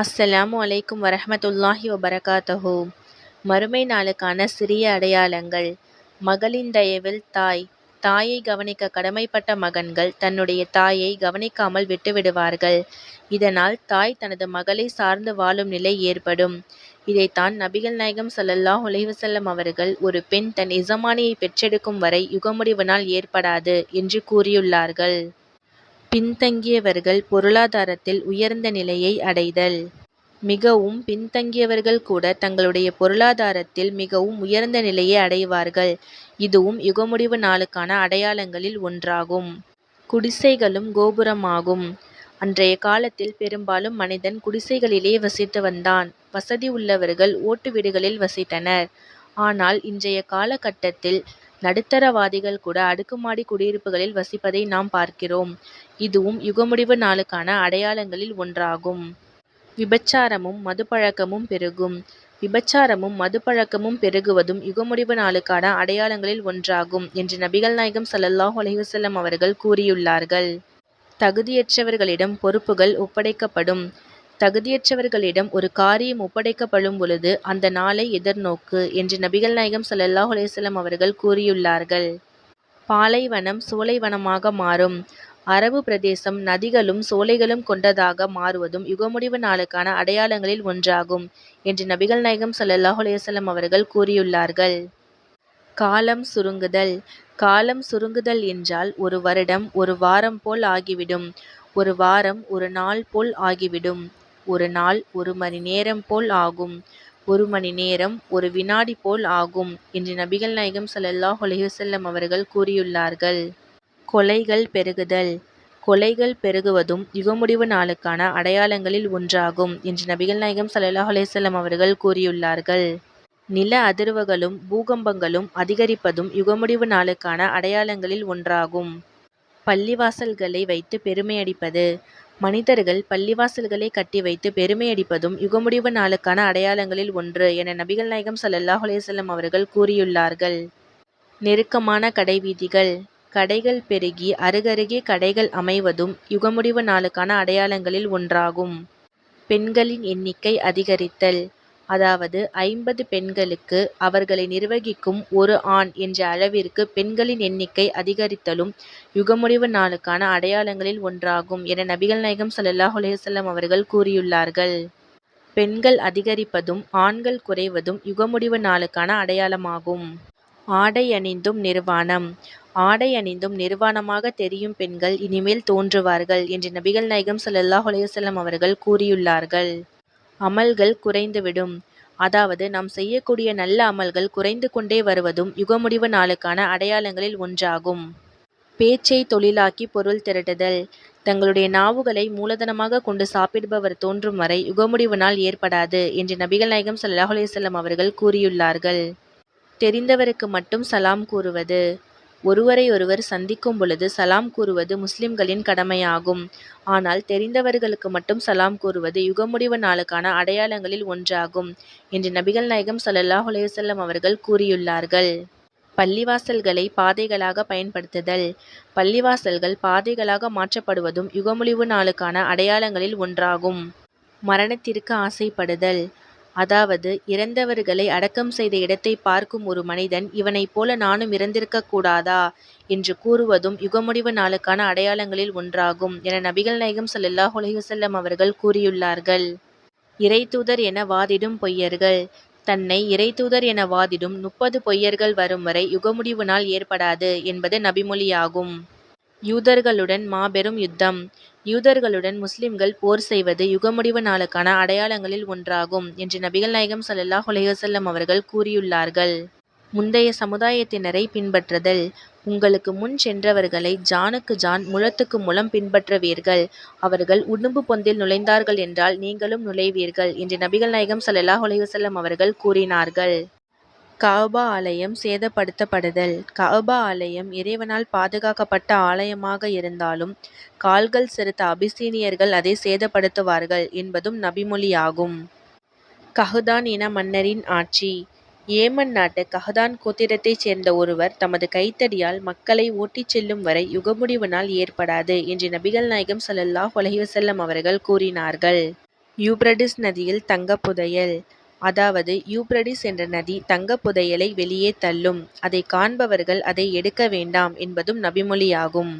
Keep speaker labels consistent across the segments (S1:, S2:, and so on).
S1: அஸ்ஸலாமு அலைக்கும் வரஹமத்துல்லாஹி வபரகாத்துஹு மறுமை நாளுக்கான சிறிய அடையாளங்கள் மகளின் தயவில் தாய் தாயை கவனிக்க கடமைப்பட்ட மகன்கள் தன்னுடைய தாயை கவனிக்காமல் விட்டுவிடுவார்கள். இதனால் தாய் தனது மகளை சார்ந்து வாழும் நிலை ஏற்படும். இதைத்தான் நபிகள் நாயகம் ஸல்லல்லாஹு அலைஹி அவர்கள் ஒரு பெண் தன் எஜமானியை பெற்றெடுக்கும் வரை யுகமுடிவு நாள் ஏற்படாது என்று கூறியுள்ளார்கள். பின்தங்கியவர்கள் பொருளாதாரத்தில் உயர்ந்த நிலையை அடைதல் மிகவும் பின்தங்கியவர்கள் கூட தங்களுடைய பொருளாதாரத்தில் மிகவும் உயர்ந்த நிலையை அடைவார்கள். இதுவும் யுகமுடிவு நாளுக்கான அடையாளங்களில் ஒன்றாகும். குடிசைகளும் கோபுரமாகும் அன்றைய காலத்தில் பெரும்பாலும் மனிதன் குடிசைகளிலே வசித்து வந்தான். வசதி உள்ளவர்கள் ஓட்டு வீடுகளில் வசித்தனர். ஆனால் இன்றைய காலகட்டத்தில் நடுத்தரவாதிகள் கூட அடுக்குமாடி குடியிருப்புகளில் வசிப்பதை நாம் பார்க்கிறோம். இதுவும் யுகமுடிவு நாளுக்கான அடையாளங்களில் ஒன்றாகும். விபச்சாரமும் மதுப்பழக்கமும் பெருகும் விபச்சாரமும் மதுப்பழக்கமும் பெருகுவதும் யுகமுடிவு நாளுக்கான அடையாளங்களில் ஒன்றாகும் என்று நபிகள் நாயகம் ஸல்லல்லாஹு அலைஹி வஸல்லம் அவர்கள் கூறியுள்ளார்கள். தகுதியற்றவர்களிடம் பொறுப்புகள் ஒப்படைக்கப்படும் தகுதியற்றவர்களிடம் ஒரு காரியம் ஒப்படைக்கப்படும் பொழுது அந்த நாளை எதிர்நோக்கு என்று நபிகள் நாயகம் ஸல்லல்லாஹு அலைஹி அவர்கள் கூறியுள்ளார்கள். பாலைவனம் சோலைவனமாக மாறும் அரபு பிரதேசம் நதிகளும் சோலைகளும் கொண்டதாக மாறுவதும் யுகமுடிவு நாளுக்கான அடையாளங்களில் ஒன்றாகும் என்று நபிகள் நாயகம் சல்லல்லாஹ் அலைஹி அவர்கள் கூறியுள்ளார்கள். காலம் சுருங்குதல் காலம் சுருங்குதல் என்றால் ஒரு வருடம் ஒரு வாரம் போல் ஆகிவிடும். ஒரு வாரம் ஒரு நாள் போல் ஆகிவிடும். ஒரு நாள் ஒரு மணி நேரம் போல் ஆகும். ஒரு மணி நேரம் ஒரு வினாடி போல் ஆகும் என்று நபிகள் நாயகம் ஸல்லல்லாஹு அலைஹி அவர்கள் கூறியுள்ளார்கள். கொலைகள் பெருகுதல் கொலைகள் பெருகுவதும் யுகமுடிவு நாளுக்கான அடையாளங்களில் ஒன்றாகும் என்று நபிகள் நாயகம் ஸல்லல்லாஹு அலைஹி அவர்கள் கூறியுள்ளார்கள். நில அதிர்வுகளும் பூகம்பங்களும் அதிகரிப்பதும் யுகமுடிவு நாளுக்கான அடையாளங்களில் ஒன்றாகும். பள்ளிவாசல்களை வைத்து பெருமையடிப்பது மனிதர்கள் பள்ளிவாசல்களை கட்டி வைத்து பெருமையடிப்பதும் யுகமுடிவு நாளுக்கான அடையாளங்களில் ஒன்று என நபிகள் நாயகம் ஸல்லல்லாஹு அலைஹி அவர்கள் கூறியுள்ளார்கள். நெருக்கமான கடைவீதிகள் கடைகள் பெருகி அருகருகே கடைகள் அமைவதும் யுகமுடிவு நாளுக்கான அடையாளங்களில் ஒன்றாகும். பெண்களின் எண்ணிக்கை அதிகரித்தல் அதாவது ஐம்பது பெண்களுக்கு அவர்களை நிர்வகிக்கும் ஒரு ஆண் என்ற அளவிற்கு பெண்களின் எண்ணிக்கை அதிகரித்தலும் யுகமுடிவு நாளுக்கான அடையாளங்களில் ஒன்றாகும் என நபிகள் நாயகம் ஸல்லல்லாஹு அலைஹி வஸல்லம் அவர்கள் கூறியுள்ளார்கள். பெண்கள் அதிகரிப்பதும் ஆண்கள் குறைவதும் யுகமுடிவு நாளுக்கான அடையாளமாகும். ஆடை அணிந்தும் நிர்வாணம் ஆடை அணிந்தும் நிர்வாணமாக தெரியும் பெண்கள் இனிமேல் தோன்றுவார்கள் என்று நபிகள் நாயகம் ஸல்லல்லாஹு அலைஹி வஸல்லம் அவர்கள் கூறியுள்ளார்கள். அமல்கள் குறைந்துவிடும் அதாவது நாம் செய்யக்கூடிய நல்ல அமல்கள் குறைந்து கொண்டே வருவதும் யுகமுடிவு நாளுக்கான அடையாளங்களில் ஒன்றாகும். பேச்சை தொழிலாக்கி பொருள் திரட்டுதல் தங்களுடைய நாவுகளை மூலதனமாக கொண்டு சாப்பிடுபவர் தோன்றும் வரை யுகமுடிவு நாள் ஏற்படாது என்று நபிகள் நாயகம் சல்லாஹ் அலையம் அவர்கள் கூறியுள்ளார்கள். தெரிந்தவருக்கு மட்டும் சலாம் கூறுவது ஒருவரையொருவர் சந்திக்கும் பொழுது சலாம் கூறுவது முஸ்லிம்களின் கடமையாகும். ஆனால் தெரிந்தவர்களுக்கு மட்டும் சலாம் கூறுவது யுகமுடிவு நாளுக்கான அடையாளங்களில் ஒன்றாகும் என்று நபிகள் நாயகம் ஸல்லல்லாஹு அலைஹி அவர்கள் கூறியுள்ளார்கள். பள்ளிவாசல்களை பாதைகளாக பயன்படுத்துதல் பள்ளிவாசல்கள் பாதைகளாக மாற்றப்படுவதும் யுகமுடிவு நாளுக்கான அடையாளங்களில் ஒன்றாகும். மரணத்திற்கு ஆசைப்படுதல் அதாவது இறந்தவர்களை அடக்கம் செய்த இடத்தை பார்க்கும் ஒரு மனிதன் இவனைப் போல நானும் இறந்திருக்கக் கூடாதா என்று கூறுவதும் யுகமுடிவு நாளுக்கான அடையாளங்களில் ஒன்றாகும் என நபிகள் நாயகம் ஸல்லல்லாஹு அலைஹி வஸல்லம் அவர்கள் கூறியுள்ளார்கள். இறைத்தூதர் என வாதிடும் பொய்யர்கள் தன்னை இறைத்தூதர் என வாதிடும் முப்பது பொய்யர்கள் வரும் வரை யுகமுடிவு நாள் ஏற்படாது என்பது நபிமொழியாகும். யூதர்களுடன் மாபெரும் யுத்தம் யூதர்களுடன் முஸ்லிம்கள் போர் செய்வது யுகமுடிவு நாளுக்கான அடையாளங்களில் ஒன்றாகும் என்று நபிகள் நாயகம் ஸல்லல்லாஹு அலைஹி வஸல்லம் அவர்கள் கூறியுள்ளார்கள். முந்தைய சமுதாயத்தினரை பின்பற்றுதல் உங்களுக்கு முன் சென்றவர்களை ஜானுக்கு ஜான் முழத்துக்கு முழம் பின்பற்றுவீர்கள். அவர்கள் உடும்பு பொந்தில் நுழைந்தார்கள் என்றால் நீங்களும் நுழைவீர்கள் என்று நபிகள் நாயகம் ஸல்லல்லாஹு அலைஹி வஸல்லம் அவர்கள் கூறினார்கள். கஅபா ஆலயம் சேதப்படுத்தப்படுதல் கஅபா ஆலயம் இறைவனால் பாதுகாக்கப்பட்ட ஆலயமாக இருந்தாலும் கால்கள் செருத்த அபிசீனியர்கள் அதை சேதப்படுத்துவார்கள் என்பதும் நபிமொழியாகும். கஹ்தான் இன மன்னரின் ஆட்சி ஏமன் நாட்டு கஹ்தான் கோத்திரத்தைச் சேர்ந்த ஒருவர் தமது கைத்தடியால் மக்களை ஓட்டிச் செல்லும் வரை யுகமுடிவு நாள் ஏற்படாது என்று நபிகள் நாயகம் ஸல்லல்லாஹு அலைஹி வஸல்லம் அவர்கள் கூறினார்கள். யூப்ரடிஸ் நதியில் தங்கப் புதையல் அதாவது யூப்ரடிஸ் என்ற நதி தங்கப் புதையலை வெளியே தள்ளும். அதைக் காண்பவர்கள் அதை எடுக்க வேண்டாம் என்பதும் நபிமொழியாகும்.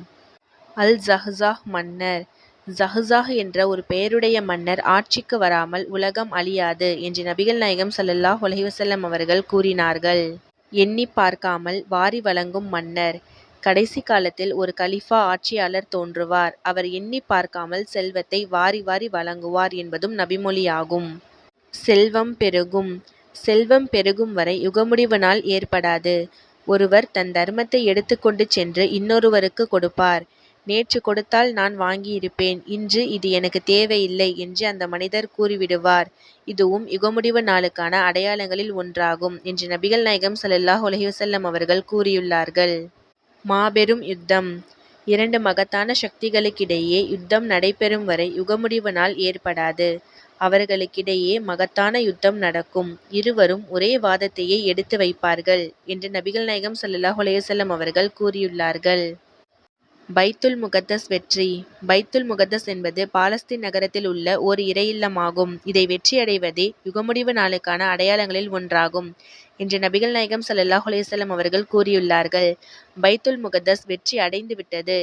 S1: அல்-ஜஹ்ஜாஹ் மன்னர் ஜஹ்ஜாஹ் என்ற ஒரு பெயருடைய மன்னர் ஆட்சிக்கு வராமல் உலகம் அழியாது என்று நபிகள் நாயகம் ஸல்லல்லாஹு அலைஹி வஸல்லம் அவர்கள் கூறினார்கள். எண்ணிப் பார்க்காமல் வாரி வழங்கும் மன்னர் கடைசி காலத்தில் ஒரு கலீஃபா ஆட்சியாளர் தோன்றுவார். அவர் எண்ணிப் பார்க்காமல் செல்வத்தை வாரி வாரி வழங்குவார் என்பதும் நபிமொழியாகும். செல்வம் பெருகும் செல்வம் பெருகும் வரை யுகமுடிவு நாள் ஏற்படாது. ஒருவர் தன் தர்மத்தை எடுத்துக்கொண்டு சென்று இன்னொருவருக்குக் கொடுப்பார். நேற்று கொடுத்தால் நான் வாங்கியிருப்பேன் இன்று இது எனக்குத் தேவையில்லை என்று அந்த மனிதர் கூறிவிடுவார். இதுவும் யுகமுடிவு நாளுக்கான அடையாளங்களில் ஒன்றாகும் என்று நபிகள் நாயகம் ஸல்லல்லாஹு அலைஹி வஸல்லம் அவர்கள் கூறியுள்ளார்கள். மாபெரும் யுத்தம் இரண்டு மகத்தான சக்திகளுக்கிடையே யுத்தம் நடைபெறும் வரை யுகமுடிவு நாள் ஏற்படாது. அவர்களுக்கிடையே மகத்தான யுத்தம் நடக்கும். இருவரும் ஒரே வாதத்தையே எடுத்து வைப்பார்கள் என்று நபிகள் நாயகம் ஸல்லல்லாஹு அலைஹி வஸல்லம் அவர்கள் கூறியுள்ளார்கள். பைத்துல் முகத்தஸ் வெற்றி பைத்துல் முகத்தஸ் என்பது பாலஸ்தீன் நகரத்தில் உள்ள ஓர் இறையில்லமாகும். இதை வெற்றியடைவதே யுகமுடிவு நாளுக்கான அடையாளங்களில் ஒன்றாகும் என்று நபிகள் நாயகம் சல்லாஹ் அலையம் அவர்கள் கூறியுள்ளார்கள். பைத்துல் முகத்தஸ் வெற்றி அடைந்து விட்டது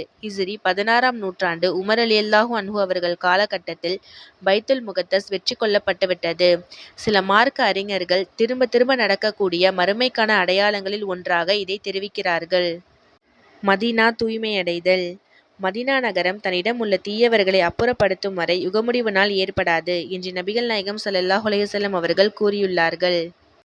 S1: பதினாறாம் நூற்றாண்டு உமர் ரலியல்லாஹு அன்ஹு அவர்கள் காலகட்டத்தில் பைத்துல் முகத்தஸ் வெற்றி கொள்ளப்பட்டுவிட்டது சில மார்க்க அறிஞர்கள் திரும்ப திரும்ப நடக்கக்கூடிய மறுமைக்கான அடையாளங்களில் ஒன்றாக இதை தெரிவிக்கிறார்கள். மதீனா தூய்மையடைதல் மதீனா நகரம் தன்னிடம் உள்ள தீயவர்களை அப்புறப்படுத்தும் வரை யுகமுடிவு நாள் ஏற்படாது என்று நபிகள் நாயகம் ஸல்லல்லாஹு அலைஹி வஸல்லம் அவர்கள் கூறியுள்ளார்கள்.